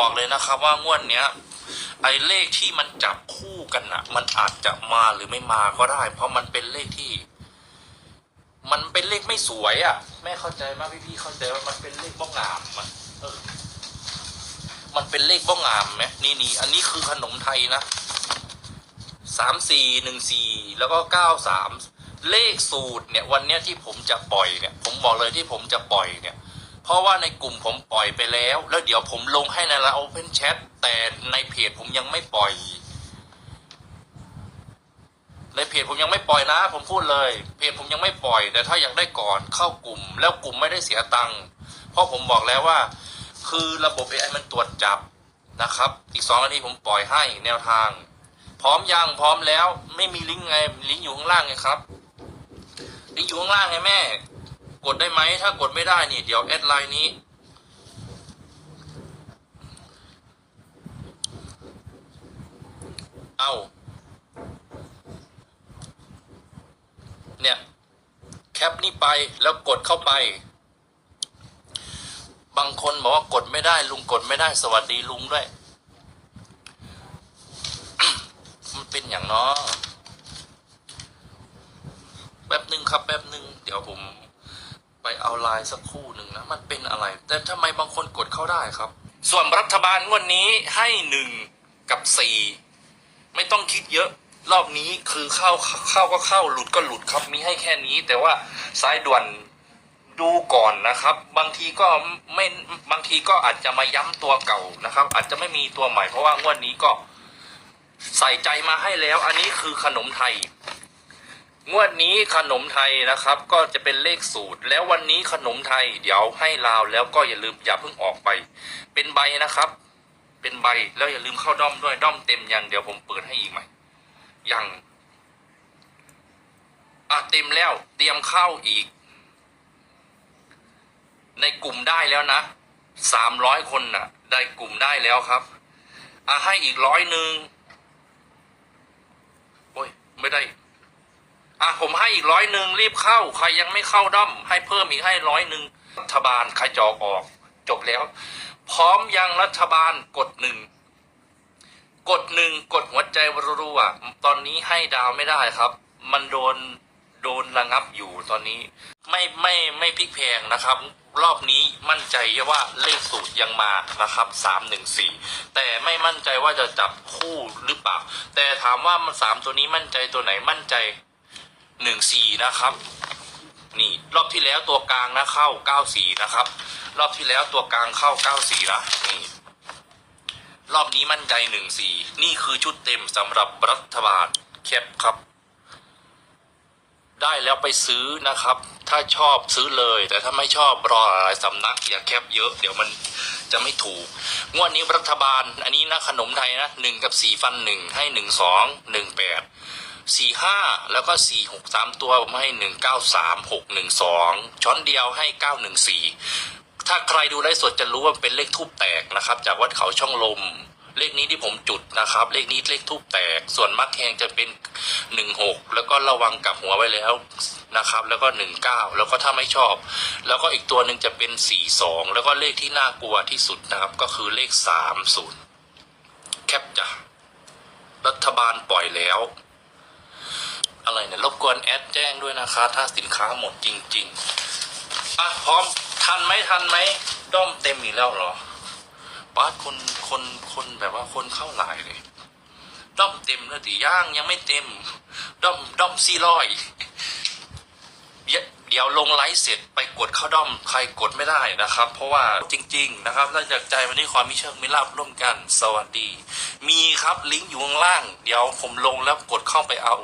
บอกเลยนะครับ ว่างวดเนี้ยไอ้เลขที่มันจับคู่กันอะมันอาจจะมาหรือไม่มาก็ได้ เพราะมันเป็นเลขที่ มันเป็นเลขไม่สวยอะแม่เข้าใจไหมพี่พี่เข้าใจว่ามันเป็นเลขบ้องงามอะเออ มันเป็นเลขบ้องงามไหมนี่นี่อันนี้คือขนมไทยนะสามสี่หนึ่งสี่แล้วก็เก้าสามเลขสูตรเนี่ย วันเนี้ยที่ผมจะปล่อยเนี่ย ผมบอกเลยที่ผมจะปล่อยเนี่ย ราะว่าในกลุ่มผมปล่อยไปแล้ว แล้วเดี๋ยวผมลงให้ในละโอเพนแชทแต่ในเพจผมยังไม่ปล่อย ในเพจผมยังไม่ปล่อยนะ ผมพูดเลย เพจผมยังไม่ปล่อย แต่ถ้าอยากได้ก่อนเข้ากลุ่ม แล้วกลุ่มไม่ได้เสียตังค์เพราะผมบอกแล้วว่า คือระบบ AI มันตรวจจับนะครับ อีกสองนาทีผมปล่อยให้แนวทาง พร้อมยังพร้อมแล้ว ไม่มีลิงก์ไงลิงก์อยู่ข้างล่างไงครับลิงก์อยู่ข้างล่างไงแม่ กดได้ไหม ถ้ากดไม่ได้นี่ เดี๋ยวแอดไลน์นี้ เอาเนี่ย แคปนี่ไปแล้วกดเข้าไป บางคนบอกว่ากดไม่ได้ลุงกดไม่ได้สวัสดีลุงด้วย มันเป็นอย่างเนาะแป๊บหนึ่งครับแป๊บหนึ่งเดี๋ยวผม ไปเอาไลน์สักคู่หนึ่งนะมันเป็นอะไร แต่ทำไมบางคนกดเข้าได้ครับ ส่วนรัฐบาลงวดนนี้ให้หนึ่งกับสี่ไม่ต้องคิดเยอะ รอบนี้คือเข้าเข้าก็เข้าหลุดก็หลุดครับมีให้แค่นี้ แต่ว่าสายด่วนดูก่อนนะครับ บางทีก็ไม่บางทีก็อาจจะมาย้ำตัวเก่านะครับ อาจจะไม่มีตัวใหม่เพราะว่างวดนี้ก็ใส่ใจมาให้แล้ว อันนี้คือขนมไทย งวดนี้ขนมไทยนะครับ ก็จะเป็นเลขสูตร แล้ววันนี้ขนมไทย เดี๋ยวให้ลาวแล้วก็อย่าลืมอย่าเพิ่งออกไป เป็นใบนะครับ เป็นใบแล้วอย่าลืมเข้าด้อมด้วยด้อมเต็มยังเดี๋ยวผมเปิดให้อีกไหมยังอะเต็มแล้วเตรียมเข้าอีก ในกลุ่มได้แล้วนะสามร้อยคนน่ะ ได้กลุ่มได้แล้วครับอะให้อีกร้อยหนึ่งโอ้ยไม่ได้ อะผมให้อีกร้อยหนึ่งรีบเข้า ใครยังไม่เข้าด้อม ให้เพิ่มอีกให้ร้อยหนึ่งรัฐบาลใครจอกออก จบแล้ว พร้อมยังรัฐบาลกดหนึ่งกดหนึ่งกดหัวใจรัวๆตอนนี้ให้ดาวไม่ได้ครับ มันโดนโดนระงับอยู่ตอนนี้ไม่ไม่ไม่พลิกแพงนะครับ รอบนี้มั่นใจว่าเลขสูตรยังมานะครับสามหนึ่งสี่แต่ไม่มั่นใจว่าจะจับคู่หรือเปล่า แต่ถามว่ามันสามตัวนี้มั่นใจตัวไหนมั่นใจ หนึ่งสี่นะครับ นี่รอบที่แล้วตัวกลางนะเข้าเก้าสี่นะครับ รอบที่แล้วตัวกลางเข้าเก้าสี่นะนี่รอบนี้มั่นใจหนึ่งสี่นี่คือชุดเต็มสำหรับรัฐบาลแคปครับ ได้แล้วไปซื้อนะครับ ถ้าชอบซื้อเลย แต่ถ้าไม่ชอบรอหลายสำนัก อย่าแคปเยอะ เดี๋ยวมันจะไม่ถูก งวดนี้รัฐบาล อันนี้นะขนมไทยนะหนึ่งกับสี่ฟันหนึ่งให้หนึ่งสองหนึ่งแปด สี่ห้าแล้วก็สี่หกสามตัวผมให้หนึ่งเก้าสามหกหนึ่งสองช้อนเดียวให้เก้าหนึ่งสี่ถ้าใครดูไลฟ์สดจะรู้ว่าเป็นเลขทูบแตกนะครับ จากวัดเขาช่องลม เลขนี้ที่ผมจุดนะครับ เลขนี้เลขทูบแตก ส่วนมักแหงจะเป็นหนึ่งหกแล้วก็ระวังกับหัวไว้แล้วนะครับ แล้วก็หนึ่งเก้าแล้วก็ถ้าไม่ชอบ แล้วก็อีกตัวหนึ่งจะเป็นสี่สองแล้วก็เลขที่น่ากลัวที่สุดนะครับก็คือเลขสามศูนย์แคปจ้ะรัฐบาลปล่อยแล้ว อะไรเนี่ยรบกวนแอดแจ้งด้วยนะคะ ถ้าสินค้าหมดจริงๆอะพร้อมทันไหมทันไหมด้อมเต็มอีกแล้วเหรอป้าคนคนคนแบบว่าคนเข้าหลายเลยด้อมเต็มแล้วติย่างยังไม่เต็มด้อมด้อมสี่ร้อยเดี๋ยวลงไลฟ์เสร็จไปกดเข้าด้อมใครกดไม่ได้นะครับ เพราะว่าจริง ๆ นะครับถ้าจากใจวันนี้ความมีเชิงมีลาบร่วมกัน สวัสดี มีครับลิงก์อยู่ข้างล่าง เดี๋ยวผมลงแล้วกดเข้าไปเอา